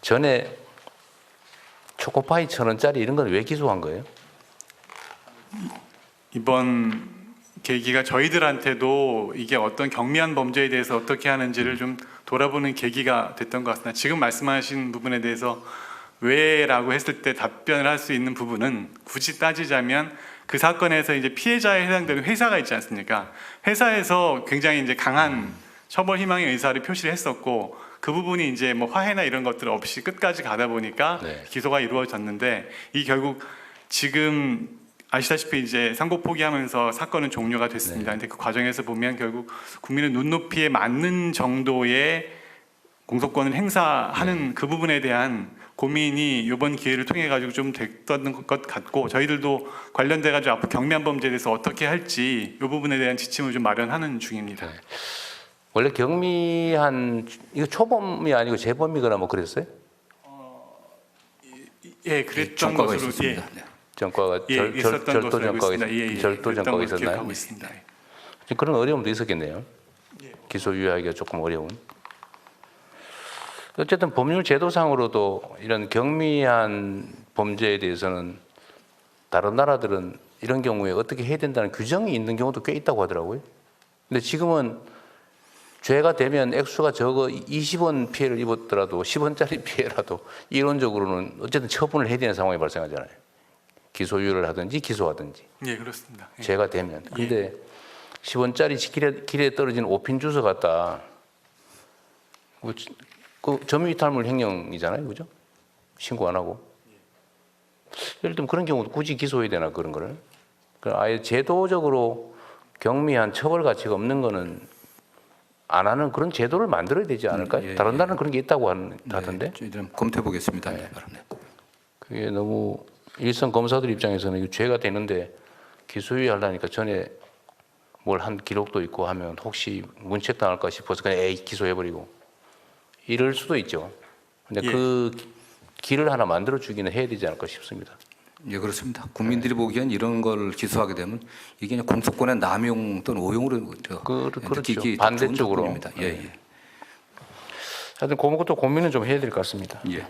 전에 초코파이 천 원짜리 이런 건 왜 기소한 거예요? 이번 계기가 저희들한테도 이게 어떤 경미한 범죄에 대해서 어떻게 하는지를 좀 돌아보는 계기가 됐던 것 같습니다. 지금 말씀하신 부분에 대해서 왜라고 했을 때 답변을 할 수 있는 부분은 굳이 따지자면 그 사건에서 이제 피해자에 해당되는 회사가 있지 않습니까? 회사에서 굉장히 이제 강한 처벌 희망의 의사를 표시를 했었고 그 부분이 이제 뭐 화해나 이런 것들 없이 끝까지 가다 보니까 네. 기소가 이루어졌는데 이 결국 지금 아시다시피 이제 상고 포기하면서 사건은 종료가 됐습니다. 근데 그 과정에서 보면 결국 국민의 눈높이에 맞는 정도의 공소권을 행사하는 그 부분에 대한 고민이 이번 기회를 통해 가지고 좀 됐던 것 같고 저희들도 관련돼 가지고 앞으로 경미한 범죄에 대해서 어떻게 할지 이 부분에 대한 지침을 좀 마련하는 중입니다. 네. 원래 경미한 이거 초범이 아니고 재범이거나 뭐 그랬어요? 예, 그랬던 전과가 것으로 있었습니다. 예, 네. 전과가 예, 절, 절, 있었던 절도 것으로 알고 전과가 있습니다. 예, 예, 절도 그랬던 전과가 걸로 있었나요? 기억하고 있습니다. 예. 그런 어려움도 있었겠네요. 기소 유예하기가 조금 어려운. 어쨌든 법률 제도상으로도 이런 경미한 범죄에 대해서는 다른 나라들은 이런 경우에 어떻게 해야 된다는 규정이 있는 경우도 꽤 있다고 하더라고요. 근데 지금은 죄가 되면 액수가 적어 20원 피해를 입었더라도 10원짜리 피해라도 이론적으로는 어쨌든 처분을 해야 되는 상황이 발생하잖아요. 기소유예를 하든지 기소하든지. 예, 그렇습니다. 예. 죄가 되면. 근데 10원짜리 길에, 길에 떨어진 5핀 주스 갖다 그, 그 점유이탈물 횡령이잖아요, 그죠? 신고 안 하고. 예를 들면 그런 경우도 굳이 기소해야 되나 그런 거를. 그 아예 제도적으로 경미한 처벌 가치가 없는 거는 안 하는 그런 제도를 만들어야 되지 않을까요? 예, 다른 예. 나라는 그런 게 있다고 하던데. 네, 저희들은 검토해 보겠습니다. 네. 네. 그게 너무 일선 검사들 입장에서는 죄가 되는데 기소유예 하려니까 전에 뭘 한 기록도 있고 하면 혹시 문책 당할까 싶어서 그냥 에이 기소해버리고 이럴 수도 있죠. 근데 예. 그 길을 하나 만들어 주기는 해야 되지 않을까 싶습니다. 예, 그렇습니다. 국민들이 보기엔 이런 걸 기소하게 되면 이게 그냥 공소권의 남용 또는 오용으로 저 그- 그렇죠. 느끼기 더 좋은 반대쪽으로. 조건입니다. 예, 예. 하여튼 그것도 고민은 좀 해야 될 것 같습니다. 예.